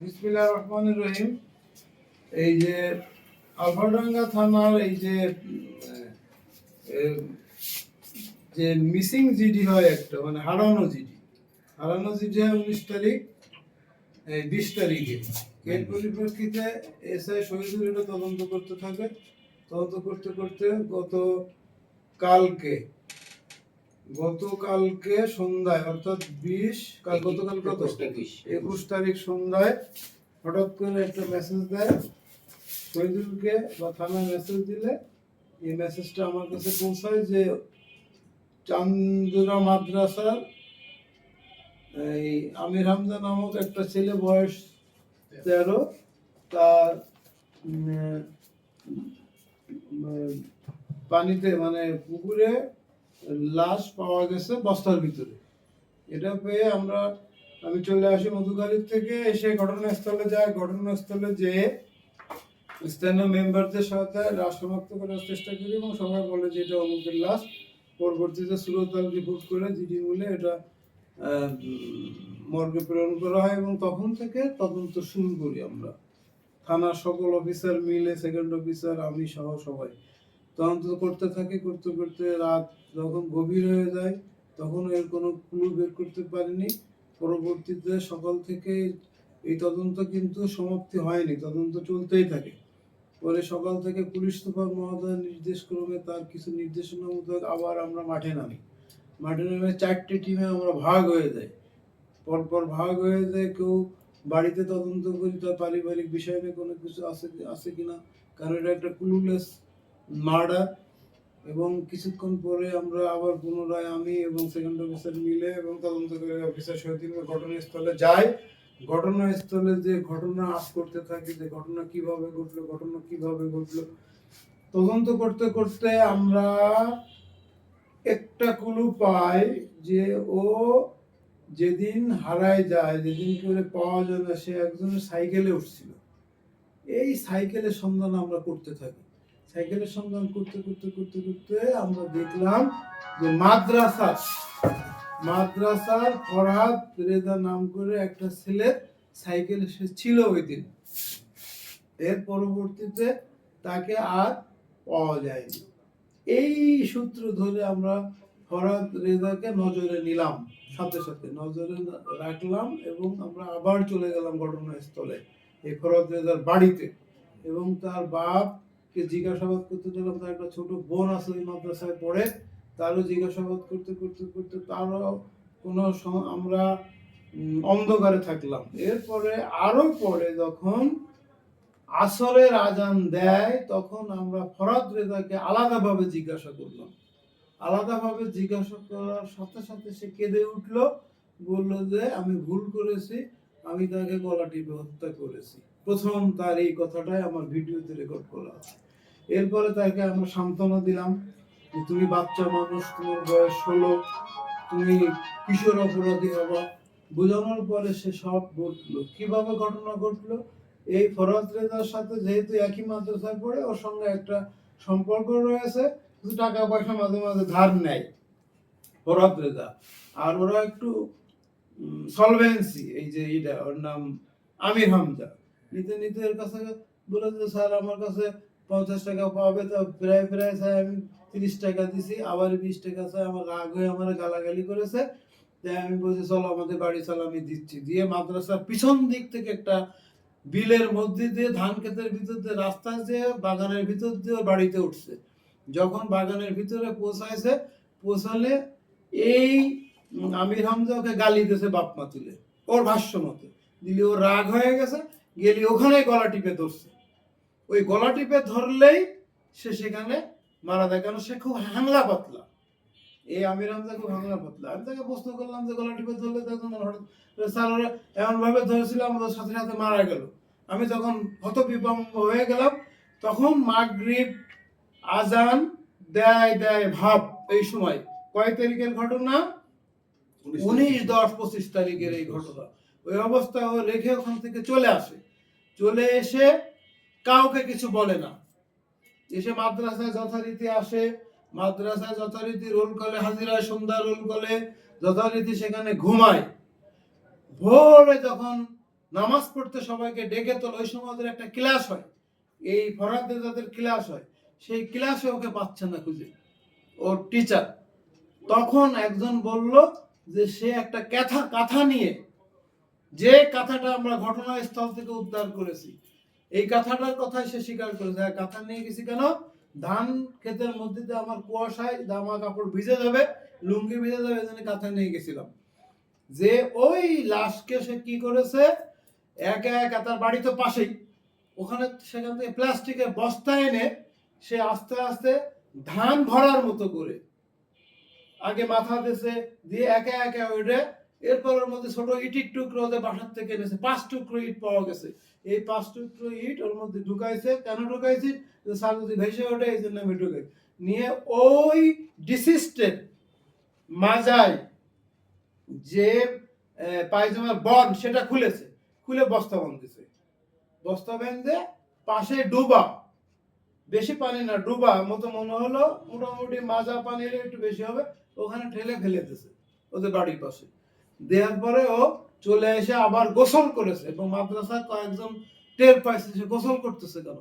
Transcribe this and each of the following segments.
বিসমিল্লাহ রহিম। এই যে আলফাডাঙ্গা থানার এই যে মিসিং জিডি হয় একটা মানে হারানো জিডি। হারানো জিডি হয় উনিশ তারিখ এই বিশ তারিখে। এর পরিপ্রেক্ষিতে এসআই শহীদুল তদন্ত করতে থাকে তদন্ত করতে করতে গত কালকে গতকালকে সন্ধ্যায় অর্থাৎ বিশ কাল গতকাল কত? একুশ তারিখ। সন্ধ্যায় হঠাৎ করে একটা মেসেজ দেয় শহীদুলকে বা থানায় মেসেজ দিলে এই মেসেজটা আমার কাছে পৌঁছায় যে চান্দুরা মাদ্রাসার এই আমির হামজা নামক একটা ছেলে বয়স তেরো তার পানিতে মানে পুকুরে লাশ পাওয়া গেছে বস্তার ভিতরে। এটা পেয়ে আমরা, আমি চলে আসি মধুকালীর থেকে, এসে ঘটনাস্থলে যাই। ঘটনাস্থলে যেয়ে স্থানীয় মেম্বারদের সাথে লাশ শনাক্ত করার চেষ্টা করি এবং সবাই বলে যে এটা অমুকের লাশ। পরবর্তীতে সুরতাল রিপোর্ট করে জিডি মূলে এটা মর্গে প্রেরণ করা হয় এবং তখন থেকে তদন্ত শুরু করি আমরা। থানার সকল অফিসার মিলে সেকেন্ড অফিসার আমি সহ সবাই। তদন্ত করতে থাকি, করতে করতে রাত যখন গভীর হয়ে যায়, তখন এর কোনো ক্লু বের করতে পারিনি। পরবর্তীতে সকাল থেকে এই তদন্ত কিন্তু সমাপ্তি হয়নি, তদন্ত চলতেই থাকে। পরে সকাল থেকে পুলিশ সুপার মহোদয় নির্দেশ ক্রমে তার কিছু নির্দেশনা মোতাবেক আবার আমরা মাঠে নামি। মাঠে নেমে চারটে টিমে আমরা ভাগ হয়ে যাই। পরপর ভাগ হয়ে যায়, কেউ বাড়িতে তদন্ত করি, তার পারিবারিক বিষয় নিয়ে কোনো কিছু আছে আছে কিনা, কারণ এটা একটা ক্লুলেস মার্ডার এবং কিছুক্ষণ পরে আমরা আবার পুনরায় আমি এবং সেকেন্ড অফিসার মিলে এবং তদন্তকারী অফিসার সহিত ঘটনাস্থলে যাই। ঘটনাস্থলে যে ঘটনা আস করতে থাকি, যে ঘটনা কীভাবে ঘটলো, ঘটনা কীভাবে ঘটলো, তদন্ত করতে করতে আমরা একটা কুলু পাই যে ও যেদিন হারায় যায়, যেদিন করে পাওয়া যায় না, সে একজনের সাইকেলে উঠছিল। এই সাইকেলের সন্ধান আমরা করতে থাকি। সাইকেলের সন্ধান করতে করতে করতে করতে আমরা দেখলাম যে মাদ্রাসা মাদ্রাসার ফরহাদ রেজা নাম করে একটা ছেলের সাইকেল সে ছিল ওই দিন এর পরবর্তীতে তাকে আর পাওয়া যায়নি। এই সূত্র ধরে আমরা ফরাদ রেজাকে নজরে নিলাম, সাথে সাথে নজরে রাখলাম এবং আমরা আবার চলে গেলাম ঘটনাস্থলে, এই ফরাদ রেজার বাড়িতে এবং তার বাপকে জিজ্ঞাসাবাদ করতে তার একটা ছোট বোন আছে ওই মাদ্রাসায় পড়ে, তারও জিজ্ঞাসাবাদ করতে করতে করতে তারও কোনো আমরা অন্ধকারে থাকলাম। এরপরে আরও পরে যখন আসরের আজান দেয়, তখন আমরা ফরাদ রেজাকে আলাদাভাবে জিজ্ঞাসা করলাম। আলাদাভাবে জিজ্ঞাসা করার সাথে সাথে সে কেঁদে উঠল, বলল যে, আমি ভুল করেছি, আমি তাকে গলা টিপে হত্যা করেছি। প্রথম তার এই কথাটাই আমার ভিডিওতে রেকর্ড করা আছে। এরপরে তাকে আমরা সান্ত্বনা দিলাম যে, তুমি বাচ্চা মানুষ, তোমার বয়স ষোলো, তুমি কিশোর অপরাধী হবা। বোঝানোর পরে সে সব ঘটলো। কীভাবে ঘটনা ঘটলো? এই ফরাজ রেজার সাথে যেহেতু একই মাদ্রাসায় পড়ে, ওর সঙ্গে একটা সম্পর্ক রয়েছে, কিছু টাকা পয়সা মাঝে মাঝে ধার নেয় ফরাদ রেজা। আর ওরা একটু সলভেন্সি এই যে এটা ওর নাম আমির হামজা। নিতে নিতে এর কাছে বলে যে স্যার আমার কাছে পঞ্চাশ টাকা পাবে, তো প্রায় প্রায় স্যার আমি তিরিশ টাকা দিছি, আবার বিশ টাকা স্যার আমার রাগ হয়ে আমার গালাগালি করেছে। তাই আমি বলছি, চলো আমাদের বাড়ি, চলো আমি দিচ্ছি। দিয়ে মাদ্রাসার পিছন দিক থেকে একটা বিলের মধ্যে দিয়ে ধান ক্ষেতের ভিতর দিয়ে রাস্তা দিয়ে বাগানের ভিতর দিয়ে বাড়িতে উঠছে। যখন বাগানের ভিতরে পৌঁছাইছে, পৌঁছালে এই আমির হামজা ওকে গালি দিয়েছে বাপমা তুলে, ওর ভাষ্য মতে। দিলে ও রাগ হয়ে গেছে গেলি ওখানে গলা টিপে ধরছে। ওই গলা টিপে ধরলেই সে সেখানে মারা যায়। কারণ সে খুব হাংলা পাতলা। এই আমির হামজা খুব হাংলা পাতলা। আমি তাকে প্রশ্ন করলাম যে গলা টিপে ধরলে তখন স্যার ওরা এমন ভাবে ধরেছিল আমাদের সাথে সাথে মারা গেল। আমি তখন হত বিভম্ব হয়ে গেলাম তখন মাগরিব আজান দেয় দেয় ভাব এই সময় কয় তারিখের ঘটনা? উনিশ দশ পঁচিশ তারিখের এই ঘটনা। ওই অবস্থা ও রেখে ওখান থেকে চলে আসে। চলে এসে কাউকে কিছু বলে না। এসে মাদ্রাসায় যথারীতি আসে, মাদ্রাসায় যথারীতি রোল কলে হাজিরায় সন্ধ্যা রোল কলে যথারীতি সেখানে ঘুমায়। ভোরে যখন নামাজ পড়তে সবাইকে ডেকে তোল, ওই সময় ওদের একটা ক্লাস হয়। এই ফরাদদের যাদের ক্লাস হয়, সেই ক্লাসে ওকে পাচ্ছে না খুঁজে। ওর টিচার তখন একজন বলল যে, সে একটা কথা কাঁথা নিয়ে যে কাঁথাটা আমরা ঘটনাস্থল থেকে উদ্ধার করেছি, এই কাঁথাটার কথাই সে স্বীকার করেছে। হ্যাঁ কাঁথা নিয়ে গেছি কেন? ধান ক্ষেতের মধ্যে দিয়ে আমার কুয়াশায় জামা কাপড় ভিজে যাবে, লুঙ্গি ভিজে যাবে, এই কাঁথা নিয়ে গেছিলাম। যে ওই লাশকে সে কি করেছে? একা একা তার বাড়ি তো পাশেই। ওখানে সেখান থেকে প্লাস্টিকের বস্তা এনে সে আস্তে আস্তে ধান ভরার মতো করে আগে মাথা দিয়ে একা একা ওইটা এরপর ওর মধ্যে ছোট ইটির টুকরো ওদের বাসার থেকে এনেছে, পাঁচ টুকরো ইট পাওয়া গেছে। এই পাঁচ টুকরো ইট ওর মধ্যে ঢুকাইছে। কেন ঢুকাইছে? যে স্যার যদি ভেসে ওঠে, এই জন্য আমি ঢুকাই। নিয়ে ওই ডিসিস্টের মাজায় যে পায়জামার বন, সেটা খুলেছে। খুলে বস্তা বাঁধতেছে। বস্তা বেঁধে পাশে ডুবা, বেশি পানি না, ডুবা, মতো মনে হলো মোটামুটি মাজা পানির একটু বেশি হবে, ওখানে ঠেলে ফেলে দিছে ওদের বাড়ির পাশে। দেওয়ার পরে ও চলে এসে আবার গোসল করেছে এবং মাদ্রাসার কয়েকজন টের পাইছে সে গোসল করতেছে কেন?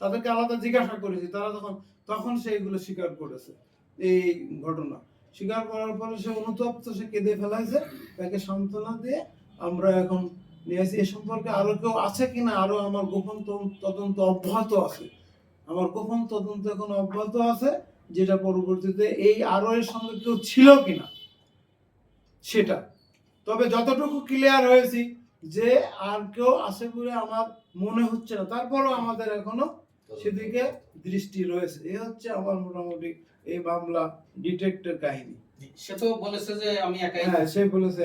তাদেরকে আলাদা জিজ্ঞাসা করেছি। তারা তখন তখন সে এগুলো স্বীকার করেছে, এই ঘটনা। স্বীকার করার পরে সে অনুতপ্ত, সে কেঁদে ফেলাইছে। তাকে সান্ত্বনা দিয়ে আমরা এখন নিয়ে আসি। এ সম্পর্কে আরও কেউ আছে কিনা? আরও আমার গোপন তদন্ত অব্যাহত আছে। আমার গোপন তদন্ত এখন অব্যাহত আছে? যেটা পরবর্তীতে এই আরও এর সঙ্গে কেউ ছিল কিনা? সেটা। তবে যতটুকু ক্লিয়ার হয়েছি যে আর কেউ আছে বলে আমার মনে হচ্ছে না। তারপরও আমাদের এখনও সেদিকে দৃষ্টি রয়েছে। এ হচ্ছে আমার মোটামুটি এই মামলা ডিটেক্টের কাহিনী। সে তো বলেছে যে আমি একাই হ্যাঁ সে বলেছে